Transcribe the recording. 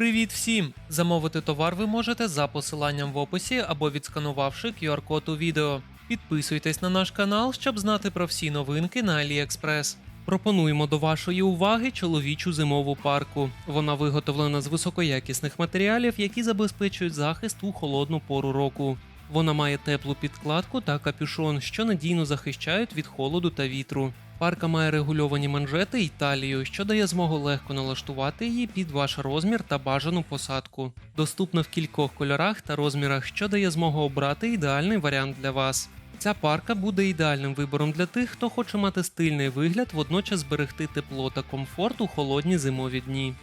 Привіт всім! Замовити товар ви можете за посиланням в описі або відсканувавши QR-код у відео. Підписуйтесь на наш канал, щоб знати про всі новинки на AliExpress. Пропонуємо до вашої уваги чоловічу зимову парку. Вона виготовлена з високоякісних матеріалів, які забезпечують захист у холодну пору року. Вона має теплу підкладку та капюшон, що надійно захищають від холоду та вітру. Парка має регульовані манжети і талію, що дає змогу легко налаштувати її під ваш розмір та бажану посадку. Доступна в кількох кольорах та розмірах, що дає змогу обрати ідеальний варіант для вас. Ця парка буде ідеальним вибором для тих, хто хоче мати стильний вигляд, водночас зберегти тепло та комфорт у холодні зимові дні.